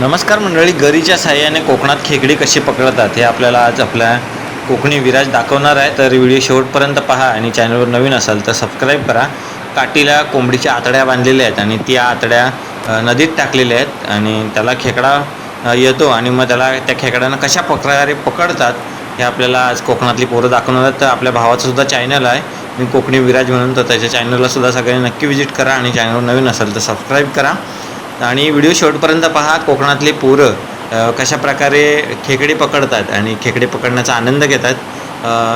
नमस्कार मंडळी गरीच्या साह्याने कोकणात खेकडी कशी पकडतात हे आपल्याला आज आपल्या कोकणी विराज दाखवणार आहे. तर व्हिडिओ शेवटपर्यंत पहा आणि चॅनलवर नवीन असाल तर सबस्क्राईब करा. काठीला कोंबडीच्या आतड्या बांधलेल्या आहेत आणि त्या आतड्या नदीत टाकलेल्या आहेत आणि त्याला खेकडा येतो आणि मग त्याला त्या खेकड्यांना कशा प्रकारे पकडतात हे आपल्याला आज कोकणातली पोरं दाखवणार आहेत. तर आपल्या भावाचंसुद्धा चॅनल आहे. मी कोकणी विराज म्हणून तर त्याच्या चॅनललासुद्धा सगळ्यांनी नक्की व्हिजिट करा आणि चॅनलवर नवीन असाल तर सबस्क्राईब करा. आणि व्हिडिओ शेवटपर्यंत पहा कोकणातले पोरं कशा प्रकारे खेकडे पकडतात आणि खेकडे पकडण्याचा आनंद घेतात.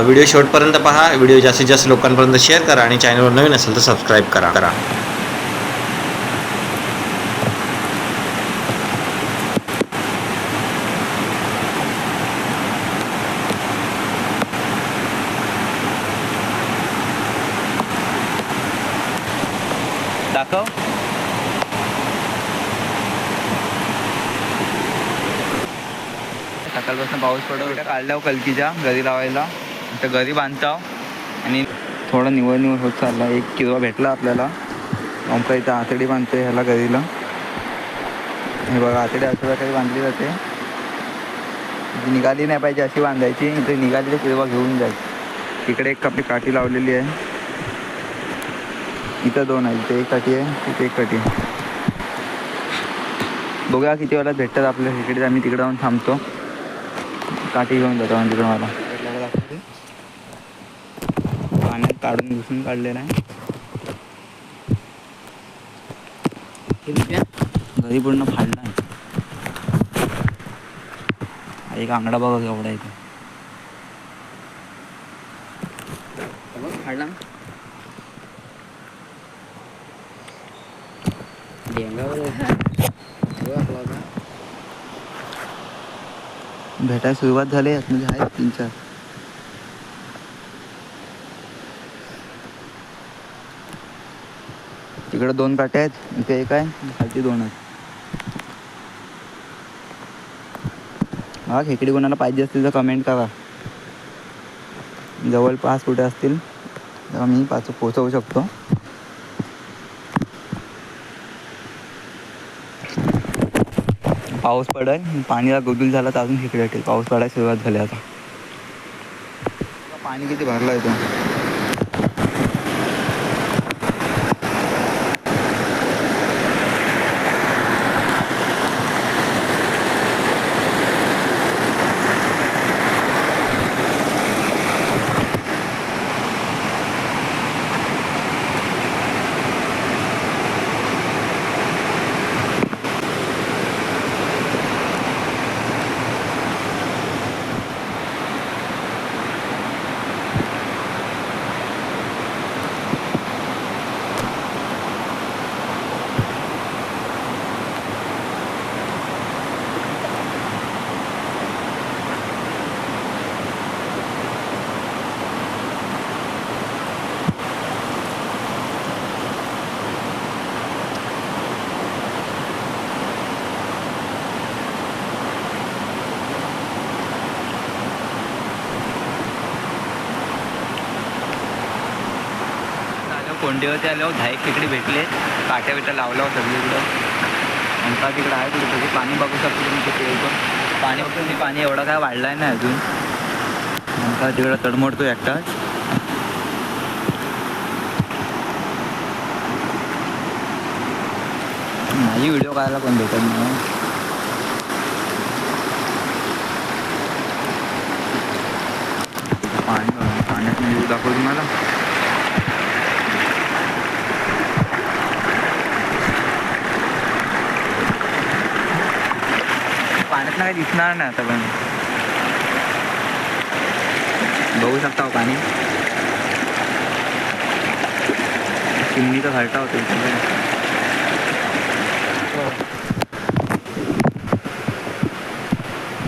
व्हिडिओ शेवटपर्यंत पहा व्हिडिओ जास्तीत जास्त लोकांपर्यंत शेअर करा आणि चॅनलवर नवीन असेल तर सबस्क्राईब करा. करा. दाखव. सकाळपासून पाऊस पडत होता काढल्यावर कलकीच्या घरी लावायला. तर घरी बांधताव. आणि थोडं निवड निवड होत चालला एक किलो भेटला आपल्याला. आमका इथं आतडी बांधते ह्याला घरीला. हे बघा आतडी अशा प्रकारे बांधली जाते. निघाली नाही पाहिजे अशी बांधायची. इथे निघाली तर किरवा घेऊन जायची तिकडे एक आपली काठी लावलेली आहे. इथं दोन आहे इथे एक काठी आहे तिथे एक काठी आहे. बघूया किती वेळात भेटतात आपल्या इकडे आम्ही तिकडे जाऊन थांबतो. काठी घेऊन जातो म्हणजे तुम्हाला. पाण्यात काढून घुसून काढलेला आहे घरी पूर्ण फाडला आहे. एक आंगडा बघा केवढा आहे इथे फाडला डेंगावर भेटायला सुरुवात झाली आहे. म्हणजे आहे तीन चार. तिकडे दोन काट्या आहेत. इथे एक आहे खालती दोन आहेत. हा खेकडी कोणाला पाहिजे असतील तर कमेंट करा. जवळपास कुठे असतील तर मी पाच पोचवू शकतो. पाऊस पडेल पाणीला गुदूल झाला तर अजून खेकडे भेटेल पाऊस पडायला सुरुवात झाली आता. पाणी किती भरलं येतो आलो कोंडेवरती आलो दहा एक खेकडे भेटले. काट्या बिट्या लावल्या सगळीकडं. का तिकडं आहे कुठे तरी पाणी बघू शकतो तुम्ही तिकडे पण पाणी बघतो मी पाणी एवढं काय वाढलं नाही अजून. आमचा तिकडं तडमडतो एकटाच. माझी व्हिडिओ काढायला पण भेटत नाही हो. पाणी पाण्यात मी दाखवतो तुम्हाला पाण्यात काय दिसणार नाही आता पण. बघू शकता हो पाणी. चिमणीचा तर होतो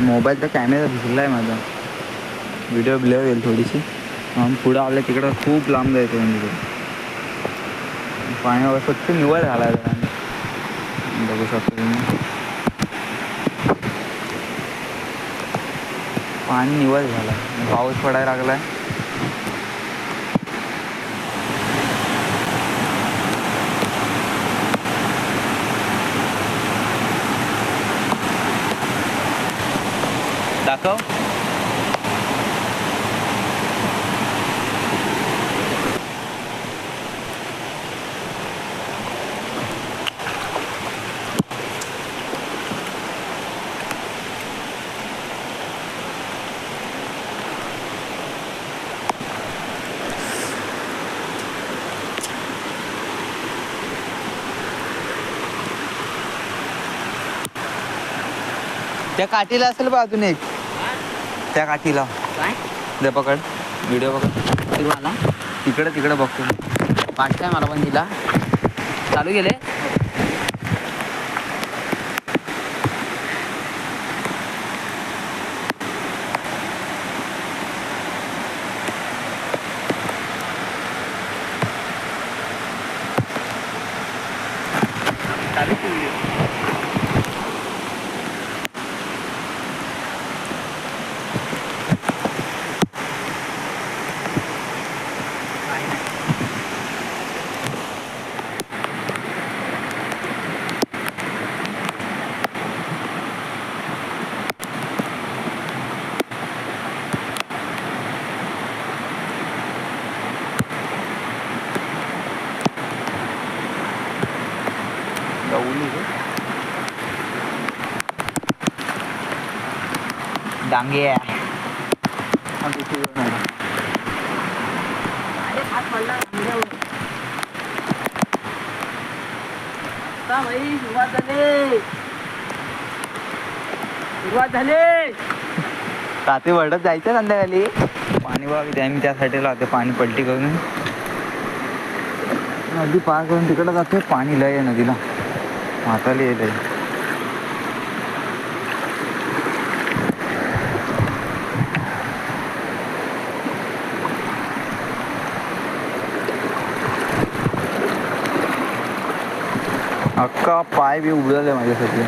मोबाईलचा कॅमेरा भिजला आहे माझा. व्हिडिओ ब्लेअर येईल थोडीशी. म्हणून पुढं आलं तिकडं खूप लांब जायचं म्हणजे. तिकडे पाण्यावर फक्त निवड झाला बघू शकतो तुम्ही. पाणी निवड झाला. पाऊस पडायला लागला दाखव. त्या काठीला असेल बा अजून एक. त्या काठीला. काय? दे पकड. व्हिडिओ पकड तू आला. तिकडे तिकडे बघतो पाठताय मला पण दिला चालू गेले डांगे. सुरुवात झाली सुरुवात झाली रात्री वरडत जायचं संध्याकाळी पाणी आहे. मी त्यासाठी लावते पाणी पलटी करून नदी पार करून तिकडे जाते पाणी लय नदीला म्हाताली येते अक्का पाय बी उघडले माझ्यासाठी.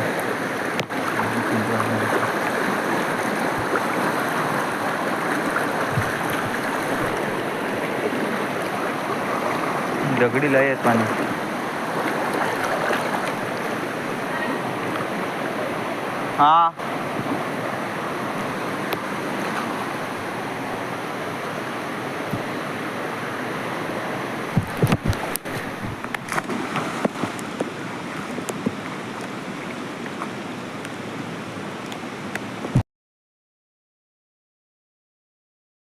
दगडी लय आहेत पाणी. हा.